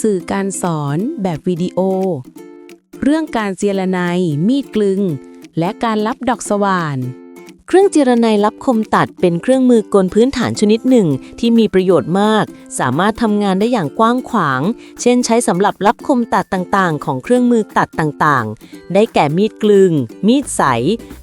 สื่อการสอนแบบวิดีโอ เรื่องการเจรไนยมีดกลึง และการรับดอกสว่าน เครื่องเจรไนรับคมตัดเป็นเครื่องมือกลพื้นฐานชนิดหนึ่งที่มีประโยชน์มาก สามารถทำงานได้อย่างกว้างขวาง เช่นใช้สำหรับรับคมตัดต่างๆ ของเครื่องมือตัดต่างๆ ได้แก่มีดกลึง มีดใส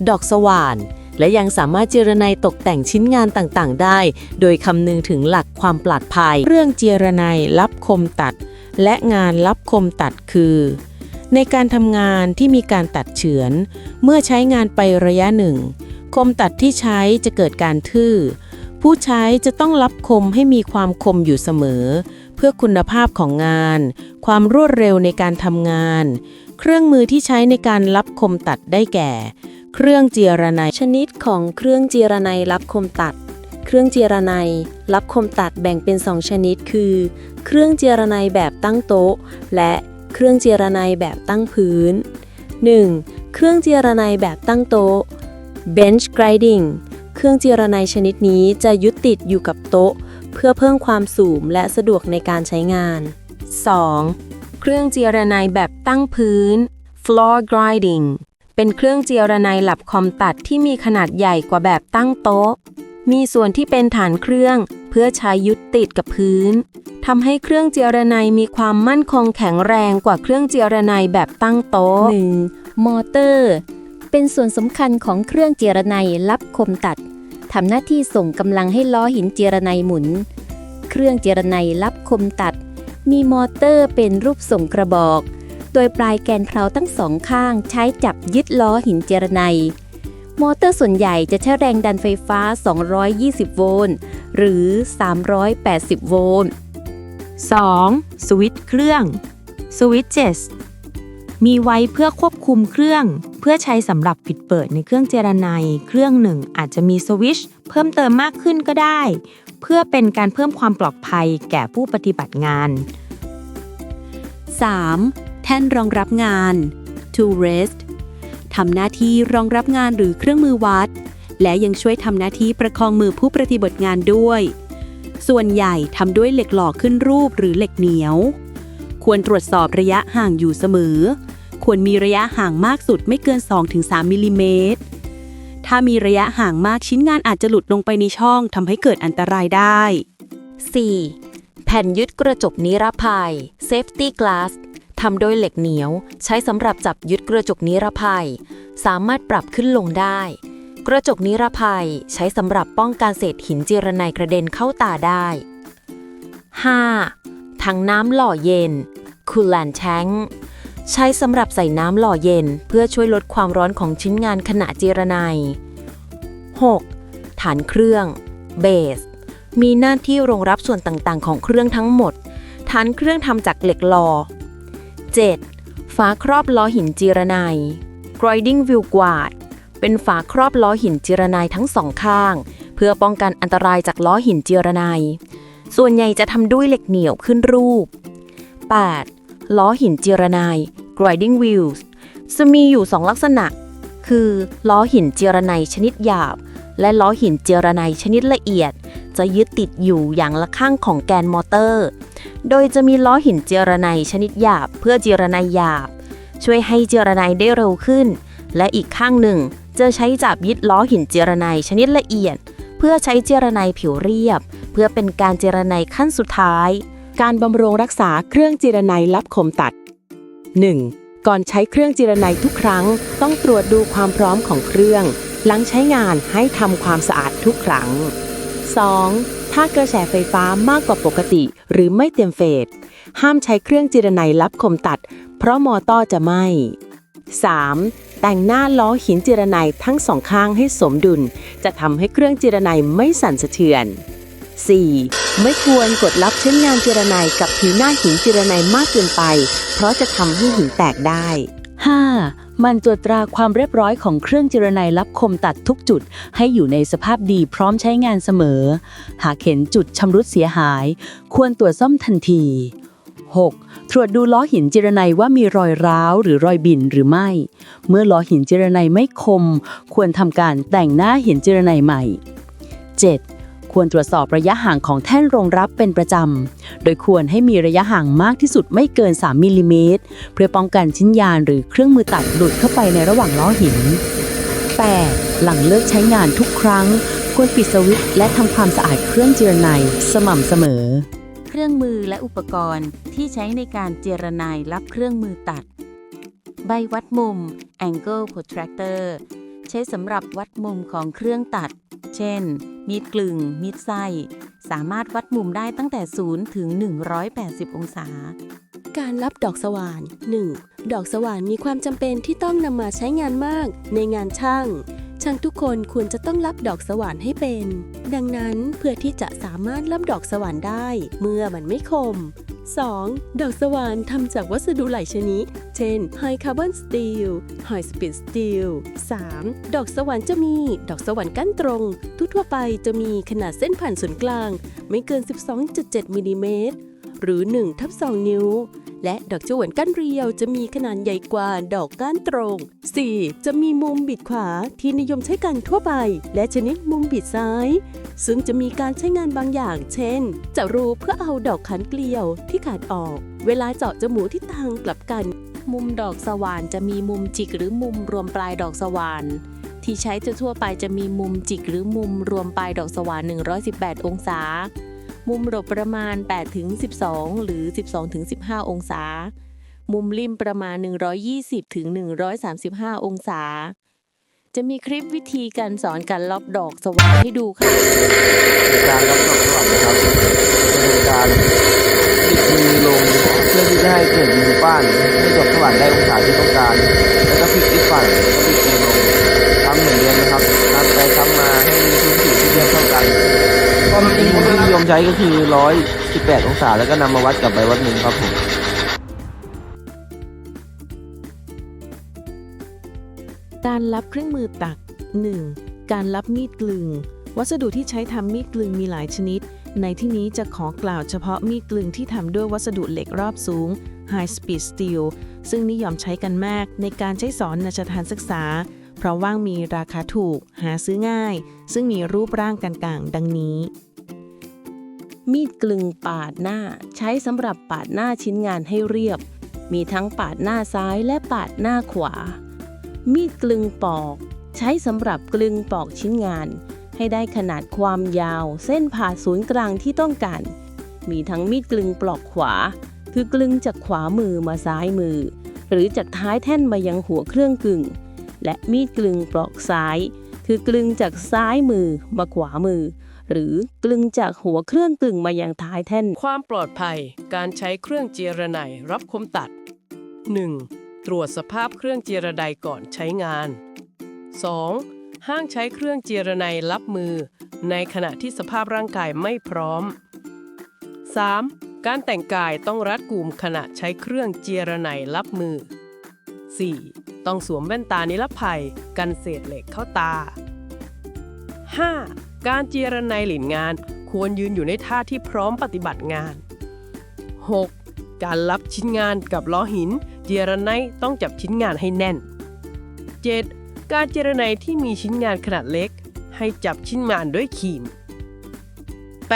ดอกสว่านและยังสามารถเจรไนตกแต่งชิ้นงานต่างๆ ได้ โดยคำนึงถึงหลักความปลอดภัย เรื่องเจรไนยรับคมตัด และงานรับคมตัดคือ ในการทำงานที่มีการตัดเฉือน เมื่อใช้งานไประยะหนึ่ง คมตัดที่ใช้จะเกิดการทื่อ ผู้ใช้จะต้องรับคมให้มีความคมอยู่เสมอ เพื่อคุณภาพของงาน ความรวดเร็วในการทำงาน เครื่องมือที่ใช้ในการรับคมตัดได้แก่ เครื่องเจียระไนชนิดของเครื่องเจียรไนรับคมตัด เครื่องเจรไนรับคมตัดแบ่งเป็น 2 ชนิดคือ เครื่องเจรไนแบบตั้งโต๊ะ และเครื่องเจรไนแบบตั้งพื้น 1. เครื่องเจรไนแบบตั้งโต๊ะ bench grinding เครื่องเจรไนชนิดนี้จะยึดติดอยู่กับโต๊ะ เพื่อเพิ่มความสูงและสะดวกในการใช้งาน 2. เครื่องเจียรไนยแบบตั้งพื้น floor grinding เป็นเครื่องเจียระไนยหลับคอมตัดที่มีขนาดใหญ่กว่าแบบตั้งโต๊ะ มีส่วนที่เป็นฐานเครื่อง เพื่อใช้ยึดติดกับพื้นทำให้เครื่องเจรไนมีความมั่นคงแข็งแรงกว่าเครื่องเจรไนแบบตั้งโต๊ะ 1. มอเตอร์ เป็นส่วนสำคัญของเครื่องเจรไนรับคมตัดทำหน้าที่ส่งกำลังให้ล้อหินเจรไนหมุน เครื่องเจรไนรับคมตัด มีมอเตอร์เป็นรูปทรงกระบอก โดยปลายแกนเพลาทั้งสองข้างใช้จับยึดล้อหินเจรไนย มอเตอร์ส่วนใหญ่จะใช้แรงดันไฟฟ้า 220 โวลต์ หรือ 380 โวลต์ 2. สวิตช์เครื่อง Switches มีไว้เพื่อควบคุมเครื่อง เพื่อใช้สำหรับปิดเปิดในเครื่องเจรไนยเครื่องหนึ่งอาจจะมีสวิตช์เพิ่มเติมมากขึ้นก็ได้ เพื่อเป็นการเพิ่มความปลอดภัยแก่ผู้ปฏิบัติงาน 3. แท่นรองรับงาน to rest ทำหน้าที่รองรับงานหรือเครื่องมือวัด และยังช่วยทำหน้าที่ประคองมือผู้ปฏิบัติงานด้วย ส่วนใหญ่ทำด้วยเหล็กหล่อขึ้นรูปหรือเหล็กเหนียว ควรตรวจสอบระยะห่างอยู่เสมอ ควรมีระยะห่างมากสุดไม่เกิน 2-3มิลลิเมตรถ้ามีระยะห่างมากชิ้นงานอาจจะหลุดลงไปในช่องทำให้เกิดอันตรายได้ 4. แผ่นยึดกระจกนิรภัย safety glass ทำโดยเหล็กเหนียว ใช้สำหรับจับยึดกระจกนิรภัย สามารถปรับขึ้นลงได้ กระจกนิรภัยใช้สำหรับป้องกันเศษหินเจรไนยกระเด็นเข้าตาได้ 5. ถังน้ำหล่อเย็น coolant tank ใช้สำหรับใส่น้ำหล่อเย็น เพื่อช่วยลดความร้อนของชิ้นงานขณะเจรไนย 6. ฐานเครื่อง base มีหน้าที่รองรับส่วนต่างๆ ของเครื่องทั้งหมด ฐานเครื่องทำจากเหล็กหลอ 7. ฝาครอบล้อหินจีรไนย grinding wheel guard เป็นฝาครอบล้อหินจีรไนยทั้งสองข้าง เพื่อป้องกันอันตรายจากล้อหินจีรไนยส่วนใหญ่จะทำด้วยเหล็กเหนียวขึ้นรูป 8. ล้อหินจีรไนย grinding wheels จะมีอยู่สองลักษณะ คือล้อหินเจรไนยชนิดหยาบ และล้อหินเจรไนยชนิดละเอียด จะยึดติดอยู่อย่างละข้างของแกนมอเตอร์ โดยจะมีล้อหินเจรไนชนิดหยาบเพื่อเจรไนหยาบ ช่วยให้เจรไนได้เร็วขึ้น และอีกข้างหนึ่งจะใช้จับยึดล้อหินเจรไนชนิดละเอียด เพื่อใช้เจรไนผิวเรียบ เพื่อเป็นการเจรไนขั้นสุดท้าย การบำรุงรักษาเครื่องเจิรนัยรับคมตัด 1. ก่อนใช้เครื่องเจิรนัยทุกครั้ง ต้องตรวจดูความพร้อมของเครื่อง หลังใช้งานให้ทำความสะอาดทุกครั้ง 2. ถ้ากระแสไฟฟ้ามากกว่าปกติ หรือไม่เต็มเฟส ห้ามใช้เครื่องจิรนัยรับคมตัด เพราะมอเตอร์จะไหม้ 3. แต่งหน้าล้อหินจิรนัยทั้งสองข้างให้สมดุล จะทำให้เครื่องจิรนัยไม่สั่นสะเทือน 4. ไม่ควรกดรับเช่นงานเจรไนยกับผิวหน้าหินเจรไนยมากเกินไป เพราะจะทำให้หินแตกได้ 5. มันตรวจตราความเรียบร้อยของเครื่องเจรไนยรับคมตัดทุกจุด ให้อยู่ในสภาพดีพร้อมใช้งานเสมอ หากเห็นจุดชำรุดเสียหาย ควรตรวจซ่อมทันที 6. ตรวจดูล้อหินเจรไนยว่ามีรอยร้าวหรือรอยบินหรือไม่ เมื่อล้อหินเจรไนยไม่คม ควรทำการแต่งหน้าหินเจรไนยใหม่ 7. ควรตรวจสอบระยะห่างของแท่นรองรับเป็นประจำ โดยควรให้มีระยะห่างมากที่สุดไม่เกิน 3 มิลลิเมตร เพื่อป้องกันชิ้นยานหรือเครื่องมือตัดหลุดเข้าไปในระหว่างล้อหิน 8. หลังเลิกใช้งานทุกครั้ง ควรปิดสวิตช์และทำความสะอาดเครื่องเจือไนสม่ำเสมอ เครื่องมือและอุปกรณ์ที่ใช้ในการเจรไนรับเครื่องมือตัด ใบวัดมุม angle protractor ใช้สำหรับวัดมุมของเครื่องตัด เช่น มีดกลึง มีดไส้ สามารถวัดมุมได้ตั้งแต่ 0 ถึง 180 องศา การรับดอกสว่าน 1. ดอกสว่านมีความจำเป็นที่ต้องนำมาใช้งานมากในงานช่าง ช่างทุกคนควรจะต้องรับดอกสว่านให้เป็น ดังนั้นเพื่อที่จะสามารถรับดอกสว่านได้ เมื่อมันไม่คม 2. ดอกสว่านทำจากวัสดุหลายชนิด เช่นไฮคาร์บอนสตีลไฮสปีดสตีล 3. ดอกสว่านจะมี ดอกสว่านก้านตรง ทั่วไปจะมีขนาดเส้นผ่านศูนย์กลาง ไม่เกิน 12.7มิลลิเมตรหรือ1ทับ2นิ้ว และดอกจวนก้านเรียวจะมีขนาดใหญ่กว่าดอกก้านตรง 4. จะมีมุมบิดขวาที่นิยมใช้กันทั่วไป และชนิดมุมบิดซ้าย ซึ่งจะมีการใช้งานบางอย่าง เช่นจะรูเพื่อเอาดอกขันเกลียวที่ขาดออก เวลาเจาะจมูกที่ทางกลับกัน มุมดอกสว่านจะมีมุมจิกหรือมุมรวมปลายดอกสว่านที่ใช้ทั่วไปจะมีมุมจิกหรือมุมรวมปลายดอกสว่าน 118 องศา มุมหลบประมาณ8ถึง12 หรือ 12ถึง15 องศา มุมริมประมาณ 120ถึง135 องศา จะมีคลิปวิธีการสอนการล็อกดอกสว่านให้ดูค่ะในการรับดอกสว่านนะครับจะเป็นการบิดมือลงเพื่อที่จะให้เกิดมุมป้านให้ดอกสว่านได้องศาที่ต้องการ แล้วก็พลิกอีกฝั่งก็บิดมือลงทำเหมือนเดิมนะครับทำไปทำมาให้มีพื้นผิวที่เทียบเท่ากันความจริงมุมที่นิยม ใช้ก็คือ 118 องศาแล้วก็นำมาวัดกับใบวัดมุมครับผมการรับเครื่องมือตัด 1. การรับมีดกลึง วัสดุที่ใช้ทำมีดกลึงมีหลายชนิด ในที่นี้จะขอกล่าวเฉพาะมีดกลึงที่ทำด้วยวัสดุเหล็กรอบสูง High Speed Steel ซึ่งนิยมใช้กันมากในการใช้สอนในสถานศึกษา เพราะว่างมีราคาถูก หาซื้อง่าย ซึ่งมีรูปร่างต่างดังนี้ มีดกลึงปาดหน้า ใช้สำหรับปาดหน้าชิ้นงานให้เรียบ มีทั้งปาดหน้าซ้ายและปาดหน้าขวา มีดกลึงปอก ใช้สำหรับกลึงปอกชิ้นงาน ให้ได้ขนาดความยาว เส้นผ่าศูนย์กลางที่ต้องการ มีทั้งมีดกลึงปลอกขวา คือกลึงจากขวามือมาซ้ายมือ หรือจากท้ายแท่นมายังหัวเครื่องกลึง และมีดกลึงปลอกซ้าย คือกลึงจากซ้ายมือมาขวามือ หรือกลึงจากหัวเครื่องกลึงมายังท้ายแท่น ความปลอดภัย การใช้เครื่องเจรไนรับคมตัด 1. ตรวจสภาพเครื่องเจรไนก่อนใช้งาน 2. ห้างใช้เครื่องเจรไนรับมือ ในขณะที่สภาพร่างกายไม่พร้อม 3. การแต่งกายต้องรัดกุมขณะใช้เครื่องเจรไนรับมือ 4. ต้องสวมแว่นตานิรภัย กันเศษเหล็กเข้าตา 5. การเจรไนหลินงานควรยืนอยู่ในท่าที่พร้อมปฏิบัติงาน 6. การรับชิ้นงานกับล้อหิน เจรไนต้องจับชิ้นงานให้แน่น 7. การเจรไนที่มีชิ้นงานขนาดเล็ก ให้จับชิ้นงานด้วยขีม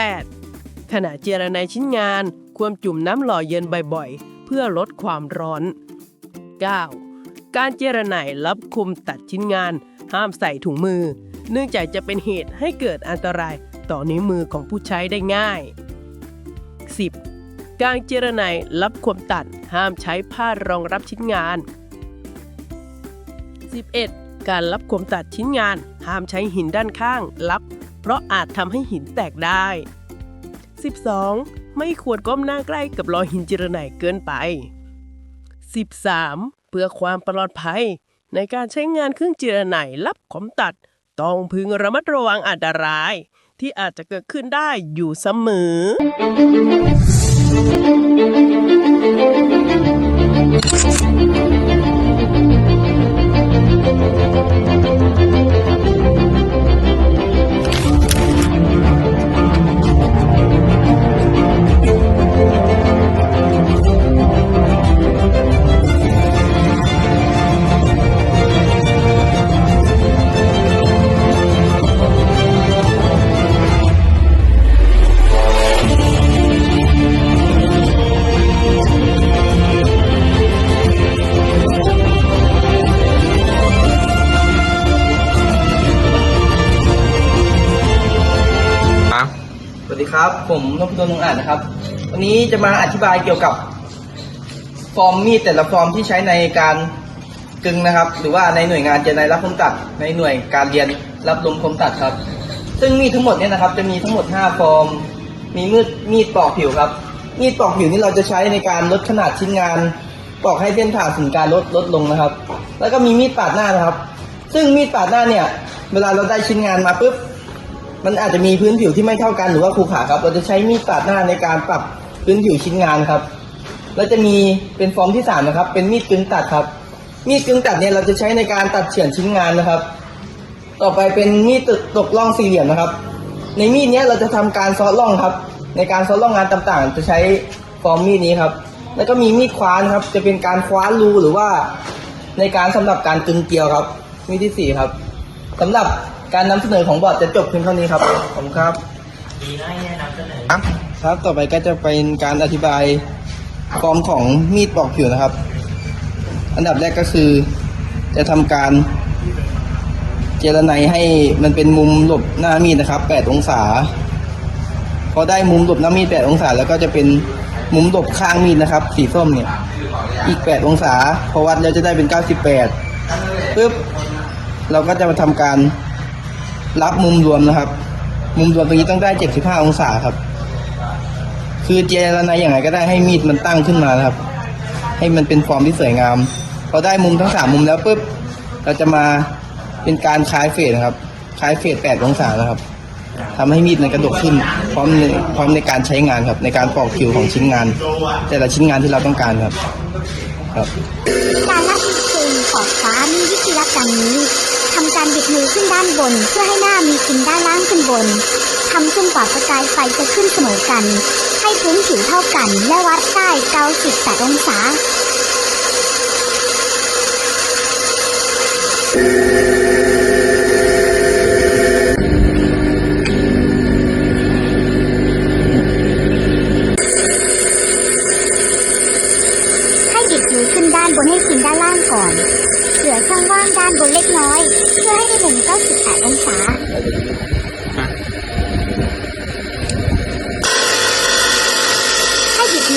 8. ขณะเจรไนชิ้นงานควรจุ่มน้ำหล่อเย็นบ่อยๆ เพื่อลดความร้อน 9. การเจรไนรับคุมตัดชิ้นงาน ห้ามใส่ถุงมือ เนื่องจากจะเป็นเหตุให้เกิดอันตรายต่อนิ้วมือของผู้ใช้ได้ง่าย 10. การเจรไนรับความตัดห้ามใช้ผ้ารองรับชิ้นงาน 11. การรับความตัดชิ้นงาน ห้ามใช้หินด้านข้างรับ เพราะอาจทำให้หินแตกได้ 12. ไม่ควรก้มหน้าใกล้กับรอยหินเจรไนเกินไป 13. เพื่อความปลอดภัย ในการใช้งานเครื่องเจรไนรับความตัด ต้องพึงระมัดระวังอันตราย ที่อาจจะเกิดขึ้นได้อยู่เสมอ ผมนพดลนงอาจนะครับ วันนี้จะมาอธิบายเกี่ยวกับ ฟอร์มมีดแต่ละฟอร์มที่ใช้ในการกึงนะครับ หรือว่าในหน่วยงานเจนายรับคมตัดในหน่วยการเรียนรับลมคมตัดครับ ซึ่งมีดทั้งหมดเนี่ยนะครับ จะมีทั้งหมด 5 ฟอร์ม มีมีดมีดปอกผิวครับ มีดปอกผิวนี่เราจะใช้ในการลดขนาดชิ้นงาน ปอกให้เส้นผ่าศูนย์กลารลดลดลงนะครับ แล้วก็มีมีดปาดหน้านะครับ ซึ่งมีดปาดหน้าเนี่ย เวลาเราได้ชิ้นงานมาปุ๊บ มันอาจจะมีพื้นผิวที่ไม่เท่ากันหรือว่าขรุขระครับ เราจะใช้มีดปาดหน้าในการปรับพื้นผิวชิ้นงานครับแล้วจะมีเป็นฟอร์มที่สามนะครับ เป็นมีดกึ่งตัดครับ มีดกึ่งตัดเนี่ยเราจะใช้ในการตัดเฉือนชิ้นงานนะครับ ต่อไปเป็นมีดตกตกล่องสี่เหลี่ยมนะครับ ในมีดเนี้ยเราจะทำการซ้อล่องครับ ในการซ้อล่องงานต่างๆ จะใช้ฟอร์มมีดนี้ครับ แล้วก็มีมีดคว้านครับ จะเป็นการคว้านรูหรือว่า ในการสำหรับการกึงเกลียวครับ มีดที่สี่ครับสำหรับ การนำเสนอของบอร์ดจะจบเพียงเท่านี้ครับขอบคุณครับดีนะที่นำเสนอครับต่อไปก็จะเป็นการอธิบายฟอร์มของมีดปอกผิวนะครับ อันดับแรกก็คือ จะทำการเจรไนให้มันเป็นมุมหลบหน้ามีดนะครับ 8 องศา พอได้มุมหลบหน้ามีด 8 องศา แล้วก็จะเป็นมุมหลบข้างมีดนะครับ สีส้มเนี่ย อีก 8 องศา พอวัดแล้วจะได้เป็น 98ปึ๊บ เราก็จะมาทำการ รับมุมรวมนะครับ มุมรวมตรงนี้ต้องได้75องศาครับ คือเจรนายอย่างไรก็ได้ให้มีดมันตั้งขึ้นมานครับ ให้มันเป็นฟอร์มที่สวยงามพอได้มุมทั้งสามมุมแล้วปุ๊บเราจะมาเป็นการคลายเฟดนะครับคลายเฟดแปดองศานะครับทำให้มีดมันกระดกขึ้น พร้อมในพร้อมในการใช้งานครับ ในการปอกผิวของชิ้นงาน แต่ละชิ้นงานที่เราต้องการครับ ครับการรับอีกคืนขอบฟ้ามีวิธีรับดังนี้ ทำการบิดมือขึ้นด้านบน เพื่อให้หน้ามีพินด้านล่างขึ้นบนทำจนกว่าประกายไฟจะขึ้นเสมอกัน ให้พื้นผิวเท่ากัน และวัดได้98องศาให้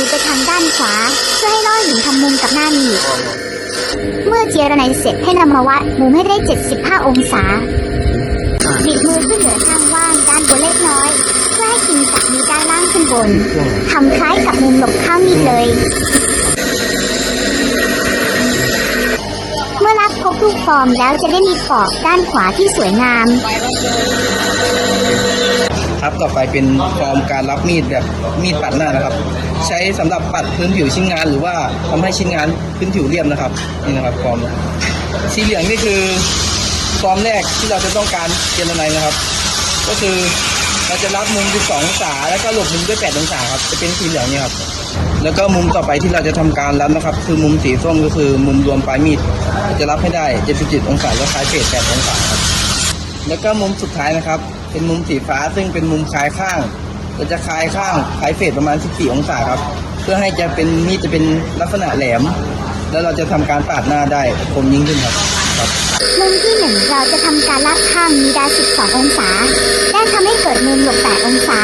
อไปทางด้านขวา เพื่อให้ล่อหินทำมุมกับหน้าหีบเมื่อเจรไนเสร็จให้นำมาวัดมุมให้ได้ 75 องศาบิดมือขึ้นเหลือช่องว่างด้านบนเล็กน้อย เพื่อให้กินจากมีด้านล่างขึ้นบนทำคล้ายกับมุมหลบข้างมีดเลย เมื่อรับครบทุกฟอร์มแล้วจะได้มีขอบด้านขวาที่สวยงาม ครับ ต่อไปเป็นฟอร์มการรับมีดแบบมีดปัดหน้านะครับ ใช้สำหรับปัดพื้นผิวชิ้นงาน หรือว่าทำให้ชิ้นงานพื้นผิวเรียบนะครับนี่นะครับฟอร์มสีเหลืองนี่คือฟอร์มแรกที่เราจะต้องการเจนอะไรนะครับ ก็คือเราจะรับมุม12องศาแล้วก็หลบมุมด้วย8องศาครับจะเป็นสีเหลืองนี่ครับแล้วก็มุมต่อไปที่เราจะทำการรับนะครับ คือมุมสีส้มก็คือมุมรวมปลายมีดจะรับให้ได้77องศาและคล้ายเฟด8องศาครับแล้วก็มุมสุดท้ายนะครับ เป็นมุมสีฟ้าซึ่งเป็นมุมคลายข้างก็จะคลายข้างคลายเฟสประมาณ 14 องศาครับ เพื่อให้จะเป็นมีดจะเป็นลักษณะแหลม แล้วเราจะทำการปาดหน้าได้คมยิ่งขึ้นครับมุมที่หนึ่งเราจะทำการลาดข้างมีดา12 องศาและทำให้เกิดมุมหลบ8องศา